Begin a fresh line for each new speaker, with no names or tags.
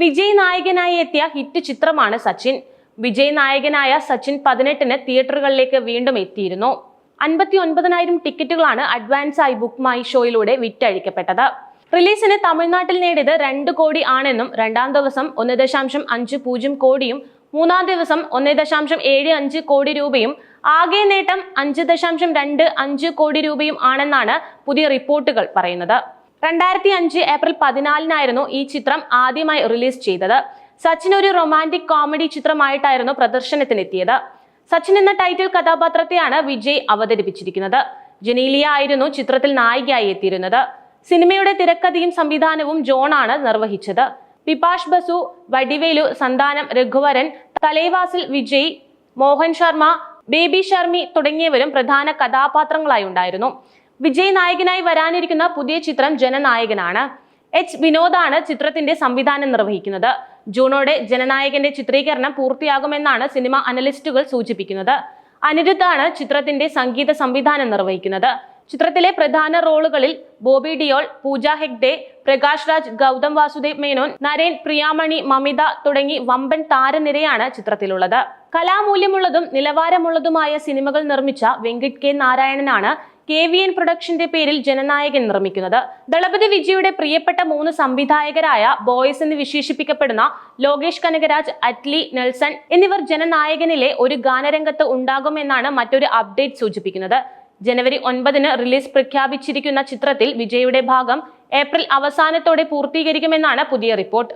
വിജയ് നായകനായി എത്തിയ ഹിറ്റ് ചിത്രമാണ് സച്ചിൻ. വിജയ് നായകനായ സച്ചിൻ പതിനെട്ടിന് തിയേറ്ററുകളിലേക്ക് വീണ്ടും എത്തിയിരുന്നു. അൻപത്തി ഒൻപതിനായിരം ടിക്കറ്റുകളാണ് അഡ്വാൻസ് ആയി ബുക്ക് മൈ ഷോയിലൂടെ വിറ്റഴിക്കപ്പെട്ടത്. റിലീസിന് തമിഴ്നാട്ടിൽ നേടിയത് രണ്ട് കോടി ആണെന്നും രണ്ടാം ദിവസം ഒന്ന് ദശാംശം അഞ്ച് പൂജ്യം കോടിയും മൂന്നാം ദിവസം ഒന്ന് ദശാംശം ഏഴ് അഞ്ച് കോടി രൂപയും ആകെ നേട്ടം അഞ്ച് ദശാംശം രണ്ട് അഞ്ച് കോടി രൂപയും ആണെന്നാണ് പുതിയ റിപ്പോർട്ടുകൾ പറയുന്നത്. രണ്ടായിരത്തി അഞ്ച് ഏപ്രിൽ പതിനാലിനായിരുന്നു ഈ ചിത്രം ആദ്യമായി റിലീസ് ചെയ്തത്. സച്ചിൻ ഒരു റൊമാന്റിക് കോമഡി ചിത്രമായിട്ടായിരുന്നു പ്രദർശനത്തിനെത്തിയത്. സച്ചിൻ എന്ന ടൈറ്റിൽ കഥാപാത്രത്തെയാണ് വിജയ് അവതരിപ്പിച്ചിരിക്കുന്നത്. ജനീലിയ ആയിരുന്നു ചിത്രത്തിൽ നായികയായി എത്തിയിരുന്നത്. സിനിമയുടെ തിരക്കഥയും സംവിധാനവും ജോണാണ് നിർവഹിച്ചത്. പിപാഷ് ബസു വടിവേലു സന്താനം രഘുവരൻ തലൈവാസിൽ വിജയ് മോഹൻ ശർമ്മ ബേബി ശർമി തുടങ്ങിയവരും പ്രധാന കഥാപാത്രങ്ങളായി ഉണ്ടായിരുന്നു. വിജയ് നായകനായി വരാനിരിക്കുന്ന പുതിയ ചിത്രം ജനനായകനാണ്. എച്ച്. വിനോദാണ് ചിത്രത്തിന്റെ സംവിധാനം നിർവഹിക്കുന്നത്. ജൂണോടെ ജനനായകന്റെ ചിത്രീകരണം പൂർത്തിയാകുമെന്നാണ് സിനിമ അനലിസ്റ്റുകൾ സൂചിപ്പിക്കുന്നത്. അനിരുദ്ധാണ് ചിത്രത്തിന്റെ സംഗീത സംവിധാനം നിർവഹിക്കുന്നത്. ചിത്രത്തിലെ പ്രധാന റോളുകളിൽ ബോബി ഡിയോൾ പൂജ ഹെഗ്ഡെ പ്രകാശ് രാജ് ഗൗതം വാസുദേവ് മേനോൻ നരേൻ പ്രിയാമണി മമിത തുടങ്ങി വമ്പൻ താരനിരയാണ് ചിത്രത്തിലുള്ളത്. കലാമൂല്യമുള്ളതും നിലവാരമുള്ളതുമായ സിനിമകൾ നിർമ്മിച്ച വെങ്കിട്ട് കെ നാരായണനാണ് കെ വി എൻ പ്രൊഡക്ഷന്റെ പേരിൽ ജനനായകൻ നിർമ്മിക്കുന്നത്. ദളപതി വിജയുടെ പ്രിയപ്പെട്ട മൂന്ന് സംവിധായകരായ ബോയ്സ് എന്ന് വിശേഷിപ്പിക്കപ്പെടുന്ന ലോകേഷ് കനകരാജ് അറ്റ്ലി നെൽസൺ എന്നിവർ ജനനായകനിലെ ഒരു ഗാനരംഗത്ത് ഉണ്ടാകുമെന്നാണ് മറ്റൊരു അപ്ഡേറ്റ് സൂചിപ്പിക്കുന്നത്. ജനുവരി ഒൻപതിന് റിലീസ് പ്രഖ്യാപിച്ചിരിക്കുന്ന ചിത്രത്തിൽ വിജയുടെ ഭാഗം ഏപ്രിൽ അവസാനത്തോടെ പൂർത്തീകരിക്കുമെന്നാണ് പുതിയ റിപ്പോർട്ട്.